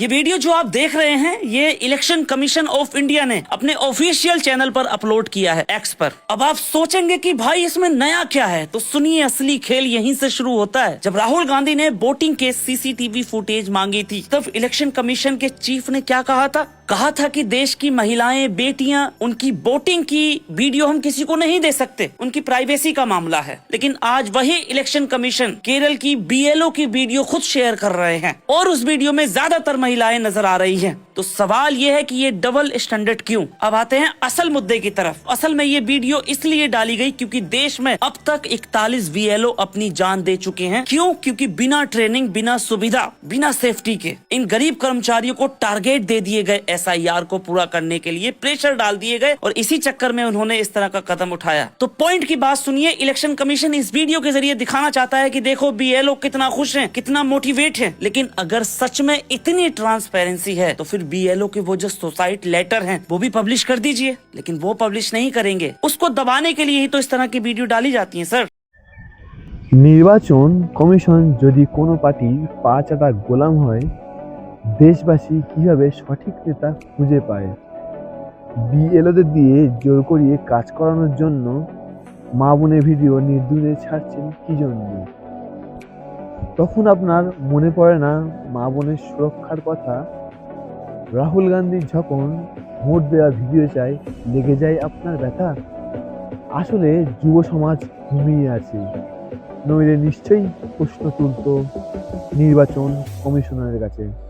ये वीडियो जो आप देख रहे हैं, ये इलेक्शन कमीशन ऑफ़ इंडिया ने अपने ऑफिशियल चैनल पर अपलोड किया है एक्स पर। अब आप सोचेंगे कि भाई, इसमें नया क्या है? तो सुनिए, असली खेल यहीं से शुरू होता है। जब राहुल गांधी ने वोटिंग के सीसीटीवी फुटेज मांगी थी, तब इलेक्शन कमीशन के चीफ ने क्या कहा था? कहा था कि देश की महिलाएँ, बेटियाँ, उनकी वोटिंग की वीडियो हम किसी को नहीं दे सकते। उनकी प्राइवेसी का मामला है। लेकिन आज वही इलेक्शन कमीशन केरल की बीएलओ की वीडियो खुद शेयर कर रहे हैं और उस वीडियो में ज़्यादातर महिलाएँ नज़र आ रही हैं। तो सवाल ये है कि ये डबल स्टैंडर्ड क्यों? अब आते हैं असल मुद्दे की तरफ़। असल में ये वीडियो इसलिए डाली गई क्योंकि देश में अब तक इकतालीस बीएलओ अपनी जान दे चुके हैं। क्यों? क्योंकि बिना ट्रेनिंग, बिना सुविधा, बिना सेफ्टी के इन गरीब कर्मचारियों को टारगेट दे दिए गए एसआईआर को पूरा करने के लिए प्रेशर डाल दिए गए और इसी चक्कर में उन्होंने इस तरह का कदम उठाया तो पॉइंट की बात सुनिए इलेक्शन कमीशन इस वीडियो के जरिए दिखाना चाहता है कि देखो बीएलओ कितना खुश हैं कितना मोटिवेट हैं लेकिन अगर सच में इतनी ट्रांसपेरेंसी है तो फिर बीएलओ के वो जो सोसाइट लेटर हैं वो भी पब्लिश कर दीजिए लेकिन वो पब्लिश नहीं करेंगे उसको दबाने के लिए ही तो इस तरह की वीडियो डाली जाती है सर নির্বাচন কমিশন যদি কোনো পার্টি পা চাটা গোলাম হয় দেশবাসী কীভাবে সঠিক নেতা খুঁজে পায়? বিএলওদের দিয়ে জোর করিয়ে কাজ করানোর জন্য মা বোনের ভিডিও নির্দুরে ছাড়ছেন কি জন্য? তখন আপনার মনে পড়ে না মা বোনের সুরক্ষার কথা? রাহুল গান্ধী যখন ভোট দেওয়া ভিডিও চায়, লেগে যায় আপনার ব্যথা? আসলে যুব সমাজ ঘুমিয়ে আছে। নইলে নিশ্চয়ই প্রশ্ন তুলত নির্বাচন কমিশনারের কাছে।